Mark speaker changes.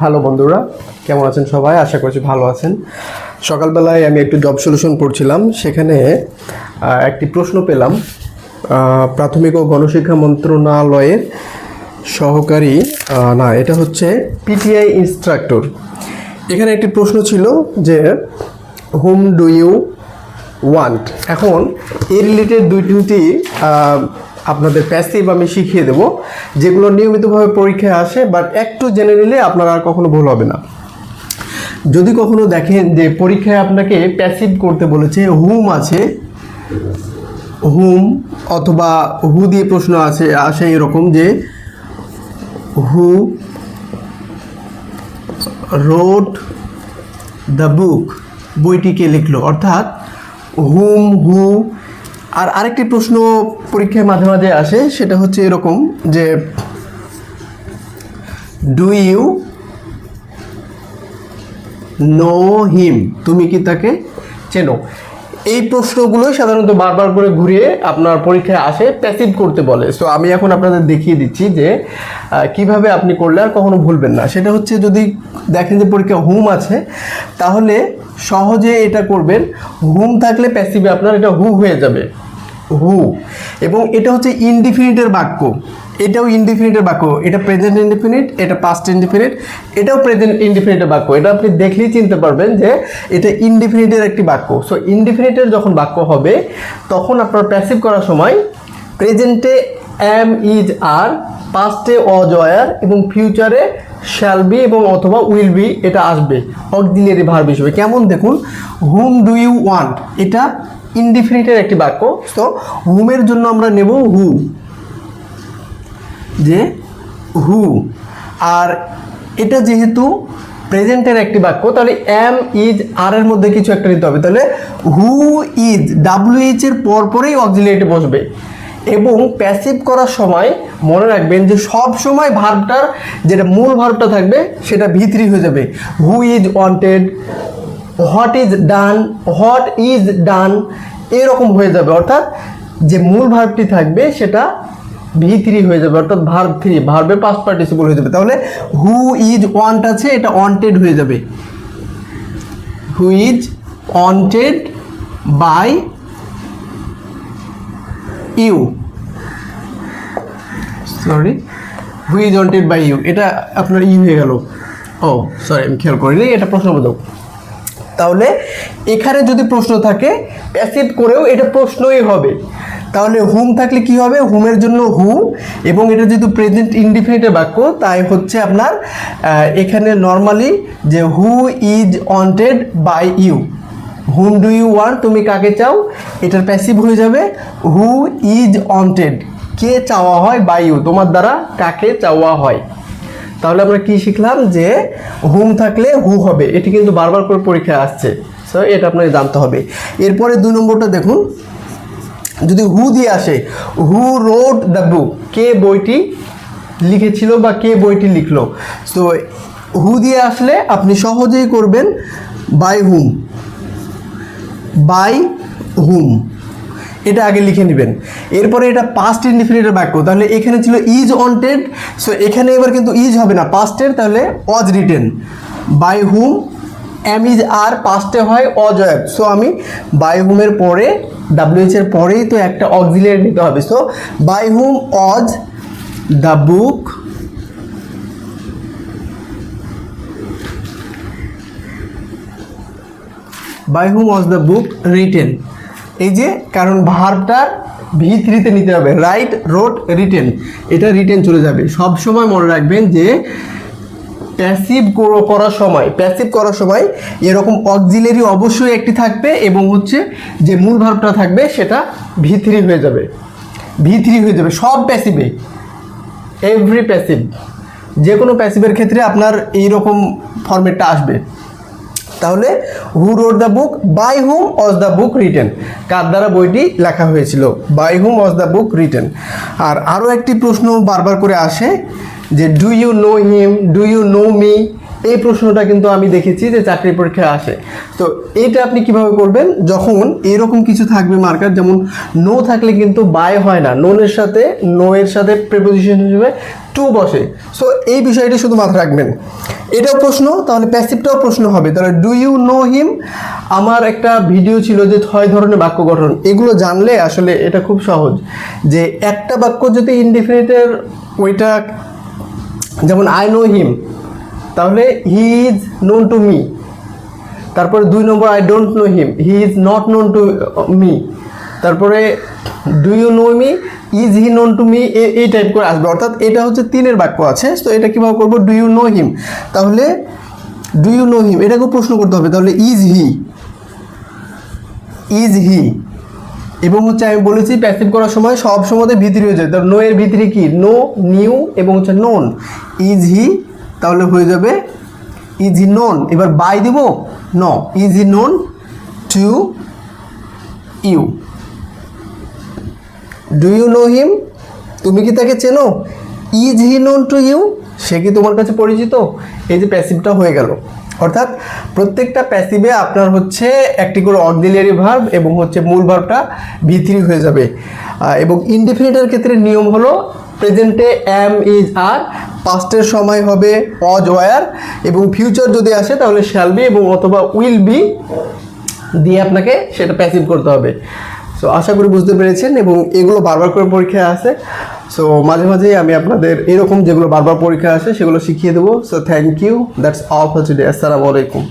Speaker 1: Hello বন্ধুরা, কেমন আছেন সবাই? আশা করছি ভালো আছেন। সকালবেলায় আমি একটু জব সলিউশন পড়ছিলাম, সেখানে একটি প্রশ্ন পেলাম। প্রাথমিক ও গণশিক্ষা মন্ত্রণালয়ের সহকারী না, এটা হচ্ছে পিটিআই ইনস্ট্রাক্টর এখানে একটি প্রশ্ন ছিল যে হোম ডু ইউ ওয়ান্ট এখন এই রিলেটেড দুই তিনটি আপনাদের প্যাসিভ আমি শিখিয়ে দেব, যেগুলো নিয়মিতভাবে পরীক্ষায় আসে বাট একটু জেনে নিলে আপনার আর কখনো ভুল হবে না। যদি কখনো দেখেন যে পরীক্ষায় আপনাকে প্যাসিভ করতে বলেছে, হুম আছে, হুম অথবা হু দিয়ে প্রশ্ন আছে, আসে এরকম যে, হু রোড দ্য বুক বইটিকে লিখলো। অর্থাৎ, হুম, হু আর আরেকটি প্রশ্ন পরীক্ষায় মাঝে মাঝে আসে, সেটা হচ্ছে এরকম যে ডু ইউ নো হিম তুমি কি তাকে চেনো? এই প্রশ্নগুলোই সাধারণত বারবার করে ঘুরিয়ে আপনার পরীক্ষায় আসে প্যাসিভ করতে বলে। সো আমি এখন আপনাদের দেখিয়ে দিচ্ছি যে কীভাবে আপনি করলে আর কখনো ভুলবেন না। সেটা হচ্ছে যদি দেখেন যে পরীক্ষা হুম আছে, তাহলে সহজে এটা করবেন। হুম থাকলে প্যাসিভে আপনার এটা হু হয়ে যাবে। হু। এবং এটা হচ্ছে ইনডিফিনিটের বাক্য। এটাও ইনডিফিনিটের বাক্য। এটা প্রেজেন্ট ইনডিফিনিট, এটা পাস্ট ইনডিফিনিট, এটাও প্রেজেন্ট ইনডিফিনিটের বাক্য। এটা আপনি দেখলেই চিনতে পারবেন যে এটা ইনডিফিনিটের একটি বাক্য। সো ইনডিফিনিটের যখন বাক্য হবে, তখন আপনার প্যাসিভ করার সময় প্রেজেন্টে এম ইজ আর পাস্টে অজয়ার এবং ফিউচারে শ্যাল বি এবং অথবা উইল বি এটা আসবে। অক্সিলিয়ারি ভার্ব হিসেবে। কেমন? দেখুন হুম ডু ইউ ওয়ান্ট এটা ইনডিফিনিটের একটি বাক্য। তো হুমের জন্য আমরা নেব হু যে হু আর এটা যেহেতু প্রেজেন্টের একটি বাক্য, তাহলে এম ইজ আর এর মধ্যে কিছু একটা নিতে হবে। তাহলে হু ইজ ডাব্লিউ এইচ এর পর পরেই অক্সিলিয়েটে বসবে। এবং প্যাসিভ করার সময় মনে রাখবেন যে সব সময় ভার্বটার যেটা মূল ভার্বটা থাকবে, সেটা ভিতরি হয়ে যাবে। Who is wanted what is done what is done এরকম হয়ে যাবে। অর্থাৎ যে মূল ভার্বটি থাকবে, সেটা ভি থ্রি হয়ে যাবে। অর্থাৎ ভার্ব থ্রি ভার্বে পাস্ট পার্টিসিপল হয়ে যাবে। তাহলে হু ইজ ওয়ান্ট আছে, এটা ওয়ান্টেড হয়ে যাবে। Who is wanted by you sorry who is wanted by you এটা আপনার ই হয়ে গেল। ও সরি আমি খেয়াল করিনি, এটা প্রশ্নবোধক তাহলে, এখানে যদি প্রশ্ন থাকে প্যাসিভ করেও এটা প্রশ্নই হবে। তাহলে হুম থাকলে কি হবে? হুমের জন্য হু এবং এটা যেহেতু প্রেজেন্ট ইনডিফিনিটের বাক্য, তাই হচ্ছে আপনার এখানে নর্মালি যে who is wanted by you whom do you want তুমি কাকে চাও? এটার প্যাসিভ হয়ে যাবে। হু ইজ ওয়ান্টেড কে চাওয়া হয় ইউ তোমার দ্বারা কাকে চাওয়া হয়? তাহলে আমরা কি শিখলাম যে হুম থাকলে হু হবে। এটি কিন্তু বারবার করে পরীক্ষায় আসছে। সো এটা আপনাকে জানতে হবে। এরপরে দুই নম্বরটা দেখুন। যদি হু দিয়ে আসে, হু রোড দ্য বুক কে বইটি লিখেছিল বা কে বইটি লিখলো? সো হু দিয়ে আসলে আপনি সহজেই করবেন বাই হুম বাই হুম এটা আগে লিখে নেবেন। এরপরে এটা পাস্ট ইনডিফিনিটের বাক্য। তাহলে এখানে ছিল ইজ ওয়ান্টেড সো এখানে এবার কিন্তু ইজ হবে না। পাস্টের তাহলে was written by whom am is are পাস্টে হয় অজয়েব সো আমি বাই হুমের পরে ডাব্লিউএইচ এর পরেই তো একটা অক্সিলিয়ারি নিতে হবে। So by whom was the book by whom was the book written এই যে, কারণ ভার্বটার ভি থ্রিতে নিতে হবে রাইট রোড রিটেন এটা রিটেন চলে যাবে। সব সময় মনে রাখবেন যে প্যাসিভ করার সময় প্যাসিভ করার সময় এরকম অক্সিলারি অবশ্যই একটি থাকবে এবং হচ্ছে যে মূল ভার্বটা থাকবে সেটা ভি থ্রি হয়ে যাবে। ভি থ্রি হয়ে যাবে সব প্যাসিভে এভরি প্যাসিভ যে কোনো প্যাসিভের ক্ষেত্রে আপনার এইরকম ফরম্যাটটা আসবে। তাহলে who wrote the book by whom was the book written কার দ্বারা বইটি লেখা হয়েছিল? By whom was the book written আর আরও একটি প্রশ্ন বারবার করে আসে যে do you know him do you know me এই প্রশ্নটা কিন্তু আমি দেখেছি যে চাকরি পরীক্ষায় আসে। তো এইটা আপনি কীভাবে করবেন? যখন এরকম কিছু থাকবে মার্কার যেমন নো থাকলে কিন্তু বাই হয় না। নোনের সাথে নো এর সাথে প্রেপোজিশন হিসেবে টু বসে। সো এই বিষয়টি শুধু মাথায় রাখবেন। এটাও প্রশ্ন, তাহলে প্যাসিভটাও প্রশ্ন হবে। তাহলে ডু ইউ নো হিম আমার একটা ভিডিও ছিল যে ছয় ধরনের বাক্য গঠন। এগুলো জানলে আসলে এটা খুব সহজ যে একটা বাক্য যদি ইনডিফিনিটের ওইটা যেমন আই নো হিম তাহলে he is known to me তারপরে দুই নম্বর I don't know him he is not known to me তারপরে do you know me is he known to me এই টাইপ করে আসবে। অর্থাৎ এটা হচ্ছে তিনের বাক্য আছে তো এটা কীভাবে করব? ডু ইউ নো হিম তাহলে ডু ইউ নো হিম এটাকেও প্রশ্ন করতে হবে। তাহলে ইজ হি ইজ হি এবং হচ্ছে আমি বলেছি প্যাসিভ করার সময় সব সময় ভিতরি হয়ে যায়। তাহলে নো এর ভিতরে কি? নো নিউ এবং হচ্ছে নোন ইজ হি তাহলে হয়ে যাবে ইজ নোন এবার বাই দিব? ন is known to you do you know him তুমি কি তাকে চেনো? Is he known to you সে কি তোমার কাছে পরিচিত? এই যে প্যাসিভটা হয়ে গেল। অর্থাৎ প্রত্যেকটা প্যাসিভে আপনার হচ্ছে একটি করে অক্সিলিয়ারি ভার্ব এবং হচ্ছে মূল ভার্বটা ভিতরি হয়ে যাবে। এবং ইনডিফিনিটের ক্ষেত্রে নিয়ম হলো প্রেজেন্টে অ্যাম ইজ আর, পাস্টের সময় হবে অজ ওয়ার, এবং ফিউচার যদি আসে তাহলে শ্যাল বি এবং অথবা উইল বি দিয়ে আপনাকে সেটা প্যাসিভ করতে হবে। সো আশা করি বুঝতে পেরেছেন এবং এগুলো বারবার করে পরীক্ষায় আসে সো মাঝে মাঝেই আমি আপনাদের এরকম যেগুলো বারবার পরীক্ষা আসে সেগুলো শিখিয়ে দেবো। So thank you that's all for today আসসালামু আলাইকুম